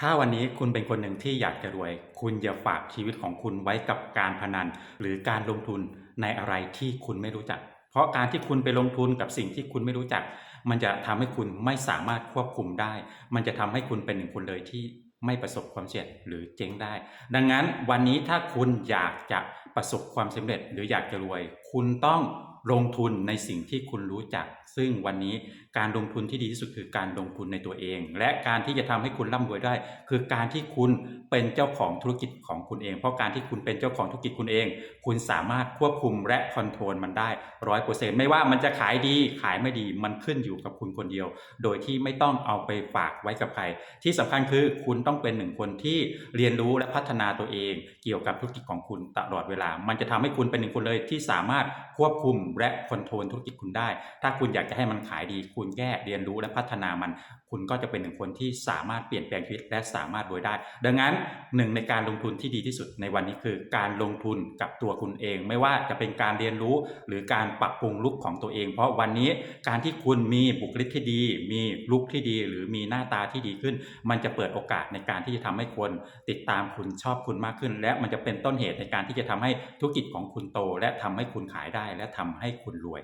ถ้าวันนี้คุณเป็นคนหนึ่งที่อยากจะรวย คุณอย่าฝากชีวิตของคุณไว้กับการพนัน หรือการลงทุนในอะไรที่คุณไม่รู้จัก เพราะการที่คุณไปลงทุนกับสิ่งที่คุณไม่รู้จัก มันจะทำให้คุณไม่สามารถควบคุมได้ มันจะทำให้คุณเป็นหนึ่งคนเลยที่ไม่ประสบความสำเร็จหรือเจ๊งได้ ดังนั้นวันนี้ถ้าคุณอยากจะประสบความสำเร็จ หรืออยากจะรวย คุณต้อง ลงทุนในสิ่งที่คุณรู้จัก ซึ่งวันนี้การลงทุนที่ดีที่สุดคือการลงทุนในตัวเอง และการที่จะทำให้คุณร่ำรวยได้ คือการที่คุณเป็นเจ้าของธุรกิจของคุณเอง เพราะการที่คุณเป็นเจ้าของธุรกิจคุณเอง คุณสามารถควบคุมและคอนโทรลมันได้ร้อยเปอร์เซ็นต์ไม่ว่ามันจะขายดีขายไม่ดีมันขึ้นอยู่กับคุณคนเดียว โดยที่ไม่ต้องเอาไปฝากไว้กับใคร ที่สำคัญคือคุณต้องเป็นหนึ่งคนที่เรียนรู้และพัฒนาตัวเอง เกี่ยวกับธุรกิจของคุณตลอดเวลา มันจะทำให้คุณเป็นหนึ่งคนเลยที่สามารถควบคุมและคอนโทรลธุรกิจคุณได้ ถ้าคุณอยากจะให้มันขายดี คุณแค่เรียนรู้และพัฒนามัน คุณก็จะเป็นหนึ่งคนที่สามารถเปลี่ยนแปลงชีวิตและสามารถรวยได้ ดังนั้นหนึ่งในการลงทุนที่ดีที่สุดในวันนี้คือ การลงทุนกับตัวคุณเอง ไม่ว่าจะเป็นการเรียนรู้หรือการปรับปรุงลุคของตัวเอง เพราะวันนี้การที่คุณมีบุคลิกที่ดี มีลุคที่ดี หรือมีหน้าตาที่ดีขึ้น มันจะเปิดโอกาสในการที่จะทำให้คนติดตามคุณชอบคุณมากขึ้น และมันจะเป็นต้นเหตุในการที่จะทำให้ธุรกิจของคุณโต และทำให้คุณขายได้และทำให้ให้คุณรวย